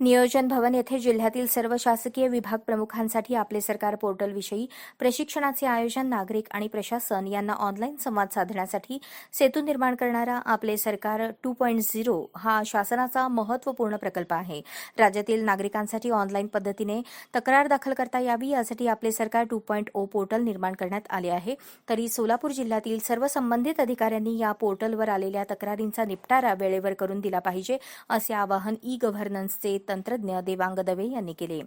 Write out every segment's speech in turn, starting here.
नियोजन भवन येथे जिल्ह्यातील सर्व शासकीय विभाग प्रमुखांसाठी आपले सरकार पोर्टलविषयी प्रशिक्षणाचे आयोजन नागरिक आणि प्रशासन यांना ऑनलाईन संवाद साधण्यासाठी सेतू निर्माण करणारा आपले सरकार टू पॉईंट झिरो हा शासनाचा महत्त्वपूर्ण प्रकल्प आहे. राज्यातील नागरिकांसाठी ऑनलाईन पद्धतीने तक्रार दाखल करता यावी यासाठी आपले सरकार टू पॉईंट ओ पोर्टल निर्माण करण्यात आले आहे. तरी सोलापूर जिल्ह्यातील सर्व संबंधित अधिकाऱ्यांनी या पोर्टलवर आलेल्या तक्रारींचा निपटारा वेळेवर करून दिला पाहिजे असे आवाहन ई गव्हर्नन्सचे तंत्रज्ञ देवांग दवे यांनी केले.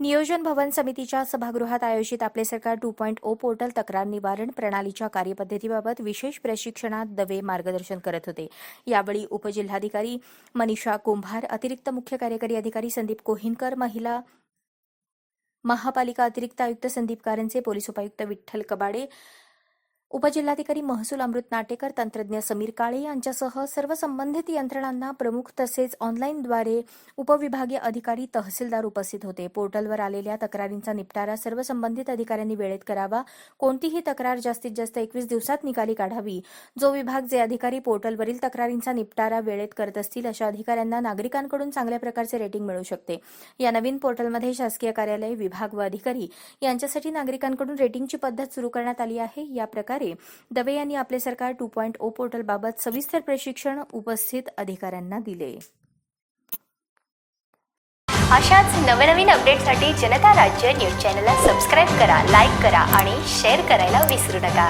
नियोजन भवन समितीच्या सभागृहात आयोजित आपले सरकार टू पॉईंट ओ पोर्टल तक्रार निवारण प्रणालीच्या कार्यपद्धतीबाबत विशेष प्रशिक्षणात दवे मार्गदर्शन करत होते. यावेळी उपजिल्हाधिकारी मनीषा कुंभार अतिरिक्त मुख्य कार्यकारी अधिकारी संदीप कोहिनकर महिला महापालिका अतिरिक्त आयुक्त संदीप कारंजे पोलीस उपायुक्त विठ्ठल कबाडे उपजिल्हाधिकारी महसूल अमृत नाटेकर तंत्रज्ञ समीर काळे यांच्यासह सर्व संबंधित यंत्रणांना प्रमुख तसेच ऑनलाईनद्वारे उपविभागीय अधिकारी तहसीलदार उपस्थित होते. पोर्टलवर आलेल्या तक्रारींचा निपटारा सर्व संबंधित अधिकाऱ्यांनी वेळेत करावा. कोणतीही तक्रार जास्तीत जास्त एकवीस दिवसात निकाली काढावी. जो विभाग जे अधिकारी पोर्टलवरील तक्रारींचा निपटारा वेळेत करत असतील अशा अधिकाऱ्यांना नागरिकांकडून चांगल्या प्रकारचे रेटिंग मिळू शकते. या नवीन पोर्टलमध्ये शासकीय कार्यालय विभाग व अधिकारी यांच्यासाठी नागरिकांकडून रेटिंगची पद्धत सुरू करण्यात आली आहे. या प्रकार प्रकारे दवे यांनी आपले सरकार टू पॉईंट ओ पोर्टलबाबत सविस्तर प्रशिक्षण उपस्थित अधिकाऱ्यांना दिले. अशाच नवनवीन अपडेटसाठी जनता राज्य न्यूज चॅनलला सबस्क्राईब करा लाईक करा आणि शेअर करायला विसरू नका.